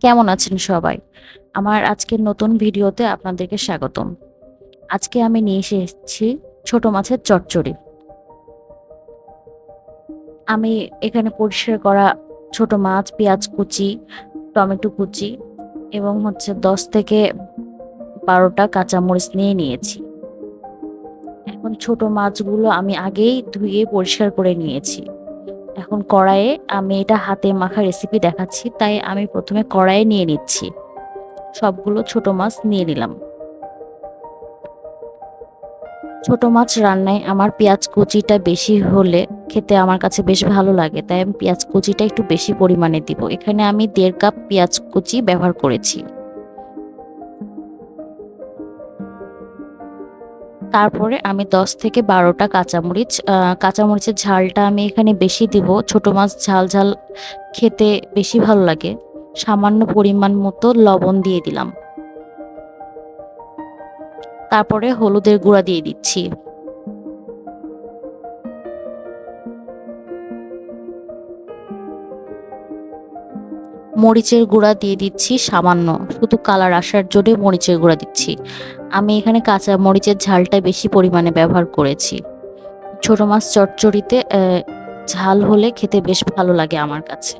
কেমন আছেন সবাই? আমার আজকের নতুন ভিডিওতে আপনাদেরকে স্বাগতম। আজকে আমি নিয়ে এসেছি ছোট মাছের চচ্চড়ি। আমি এখানে পরিষ্কার করা ছোট মাছ, পেঁয়াজ কুচি, টমেটো কুচি এবং হচ্ছে দশ থেকে বারোটা কাঁচামরিচ নিয়ে নিয়েছি। এখন ছোট মাছগুলো আমি আগেই ধুয়ে পরিষ্কার করে নিয়েছি। এখন কড়াইয়ে আমি এটা হাতে মাখা রেসিপি দেখাচ্ছি, তাই আমি প্রথমে কড়াইয়ে নিয়ে নিচ্ছি। সবগুলো ছোট মাছ নিয়ে নিলাম। ছোট মাছ রান্নায় আমার পেঁয়াজ কুচিটা বেশি হলে খেতে আমার কাছে বেশ ভালো লাগে, তাই আমি পেঁয়াজ কুচিটা একটু বেশি পরিমাণে দিব। এখানে আমি দেড় কাপ পেঁয়াজ কুচি ব্যবহার করেছি। তারপরে আমি দশ থেকে বারোটা কাঁচামরিচ কাঁচামরিচের ঝালটা আমি এখানে বেশি দিব। ছোট মাছ ঝাল ঝাল খেতে বেশি ভালো লাগে। সামান্য পরিমাণ মতো লবণ দিয়ে দিলাম। তারপরে হলুদের গুঁড়া দিয়ে দিচ্ছি। মরিচের গুঁড়া দিয়ে দিচ্ছি সামান্য। শুধু কালার আসার জন্য মরিচের গুঁড়া দিচ্ছি। আমি এখানে কাঁচা মরিচের ঝালটা বেশি পরিমাণে ব্যবহার করেছি। ছোট মাছ চটচড়িতে ঝাল হলে খেতে বেশ ভালো লাগে আমার কাছে।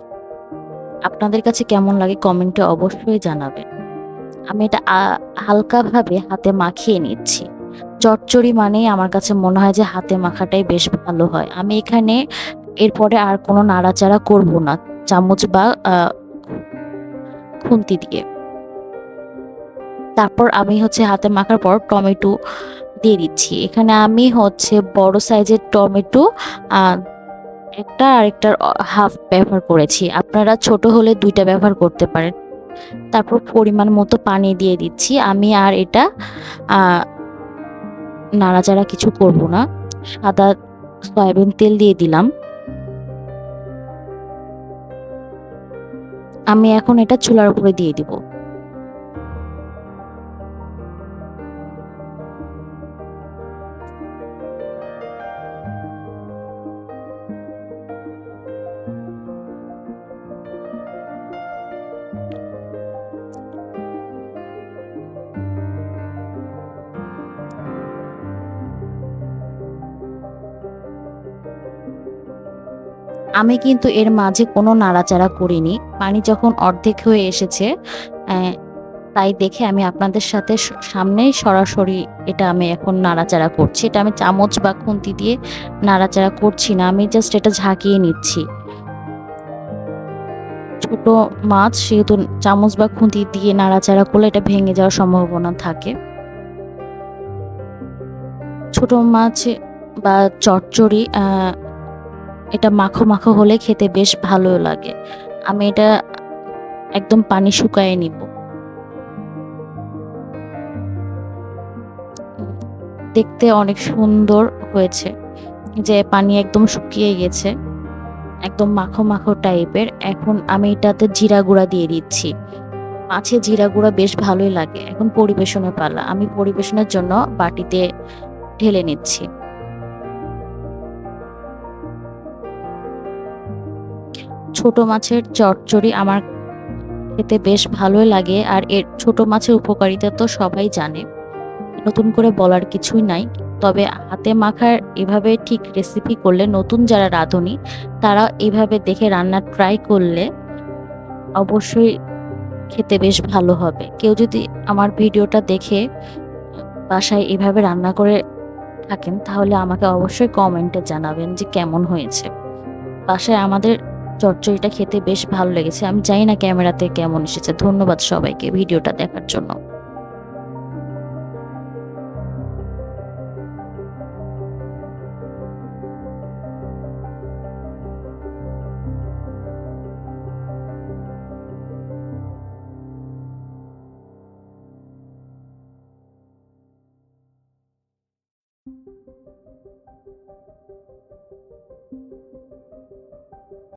আপনাদের কাছে কেমন লাগে কমেন্টে অবশ্যই জানাবেন। আমি এটা হালকাভাবে হাতে মাখিয়ে নিচ্ছি। চটচড়ি মানেই আমার কাছে মনে হয় যে হাতে মাখাটাই বেশ ভালো হয়। আমি এখানে এরপরে আর কোনো নাড়াচাড়া করব না। চামচ বা খুন্তি দিয়ে। তারপর আমি হচ্ছে হাতে মাখার পর টমেটো দিয়ে দিচ্ছি। এখানে আমি হচ্ছে বড় সাইজের টমেটো একটা আরেকটার হাফ ব্যবহার করেছি। আপনারা ছোট হলে দুইটা ব্যবহার করতে পারেন। তারপর পরিমাণ মতো পানি দিয়ে দিচ্ছি। আমি আর এটা নাড়াচাড়া কিছু করব না। সাদা সয়াবিন তেল দিয়ে দিলাম। আমি এখন এটা চুলার উপরে দিয়ে দিব। আমি কিন্তু এর মাঝে কোনো নাড়াচাড়া করিনি। পানি যখন অর্ধেক হয়ে এসেছে তাই দেখে আমি আপনাদের সাথে সামনেই সরাসরি এটা আমি এখন নাড়াচাড়া করছি। এটা আমি চামচ বা খুন্তি দিয়ে নাড়াচাড়া করছি না, আমি জাস্ট এটা ঝাঁকিয়ে নিচ্ছি। ছোট মাছ সেহেতু চামচ বা খুন্তি দিয়ে নাড়াচাড়া করলে এটা ভেঙে যাওয়ার সম্ভাবনা থাকে। ছোট মাছ বা চচ্চড়ি এটা মাখো মাখো হলে খেতে বেশ ভালো লাগে। আমি এটা একদম পানি শুকায় নিব। দেখতে অনেক সুন্দর হয়েছে যে পানি একদম শুকিয়ে গেছে, একদম মাখো মাখো টাইপের। এখন আমি এটাতে জিরা গুঁড়া দিয়ে দিচ্ছি। মাছে জিরা গুঁড়া বেশ ভালোই লাগে। এখন পরিবেশনের পালা। আমি পরিবেশনের জন্য বাটিতে ঢেলে নিচ্ছি। ছোট মাছের চটচড়ি আমার খেতে বেশ ভালোই লাগে আর এর ছোট মাছের উপকারিতা তো সবাই জানে। নতুন করে বলার কিছুই নাই। তবে হাতে মাখার এভাবে ঠিক রেসিপি করলে নতুন যারা রাঁধুনি, তারা এভাবে দেখে রান্না ট্রাই করলে অবশ্যই খেতে বেশ ভালো হবে। কেউ যদি আমার ভিডিওটা দেখে বাসায় এভাবে রান্না করে থাকেন, তাহলে আমাকে অবশ্যই কমেন্টে জানাবেন যে কেমন হয়েছে। বাসায় আমাদের চচ্চড়িটা খেতে বেশ ভালো লেগেছে। আমি জানি না ক্যামেরাতে কেমন এসেছে। ধন্যবাদ সবাইকে ভিডিওটা দেখার জন্য।